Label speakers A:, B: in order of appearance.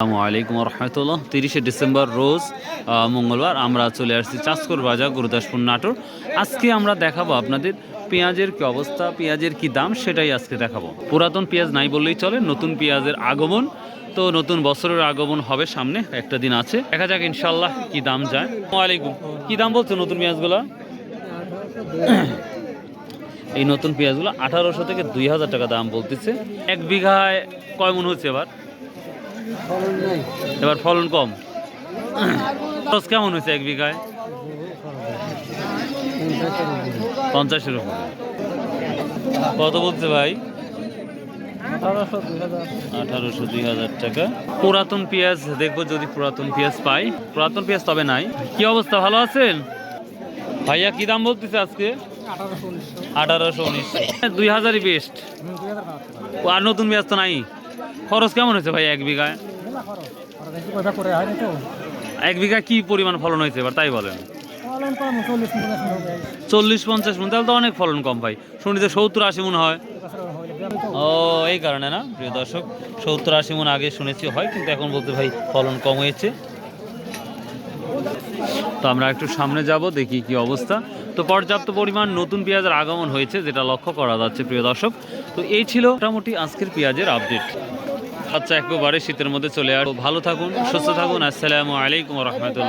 A: আসসালামু আলাইকুম রহমতুল্লাহ তিরিশে ডিসেম্বর রোজ মঙ্গলবার আমরা চলে আসছি চাষকর বাজার, গুরুদাসপুর নাটোর। আজকে আমরা দেখাবো আপনাদের পেঁয়াজের কি অবস্থা, পেঁয়াজের কি দাম, সেটাই আজকে দেখাবো। পুরাতন পেঁয়াজ নাই বললেই চলে, নতুন পেঁয়াজের আগমন। তো নতুন বছরের আগমন হবে সামনে, একটা দিন আছে। দেখা যাক ইনশাল্লাহ কি দাম যায়। ওয়ালাইকুম কি দাম বলছো নতুন পেঁয়াজগুলো? এই নতুন পেঁয়াজগুলো আঠারোশো থেকে দুই হাজার টাকা দাম বলতেছে। এক বিঘায় কয় মন হচ্ছে এবার? এবার ফলন কম। খরচ কেমন হয়েছে এক বিঘায়? পঞ্চাশের উপরে। কত বলছে ভাই? আঠারোশো দুই হাজার টাকা। পুরাতন পেঁয়াজ দেখব যদি পুরাতন পেঁয়াজ পাই। পুরাতন পেঁয়াজ তবে নাই। কি অবস্থা ভালো আছেন? ভাইয়া কি দাম বলতেছে আজকে? আঠারোশো উনিশশো দুই হাজারই বেস্ট আর নতুন পেঁয়াজ তো নাই। খরচ কেমন হয়েছে ভাই এক বিঘায়? এক বিঘা কি পরিমাণ ফলন হয়েছে এবার, তাই বলেন? চল্লিশ পঞ্চাশ মন, তাহলে তো অনেক ফলন কম ভাই। শুনি যে সত্তর আশি মন হয়। ও, এই কারণে না, প্রিয় দর্শক, সত্তর আশি মন আগে শুনেছি হয়, কিন্তু এখন বলতে ভাই ফলন কম হয়েছে। তো আমরা একটু সামনে যাব, দেখি কি অবস্থা। তো পর্যাপ্ত পরিমাণ নতুন পেঁয়াজের আগমন হয়েছে, যেটা লক্ষ্য করা যাচ্ছে, প্রিয় দর্শক। তো এই ছিল মোটামুটি আজকের পেঁয়াজের আপডেট আচ্ছা একবারে শীতের মধ্যে চলে আসব। ভালো থাকুন, সুস্থ থাকুন। আসসালামু আলাইকুম রহমতুল্লাহ।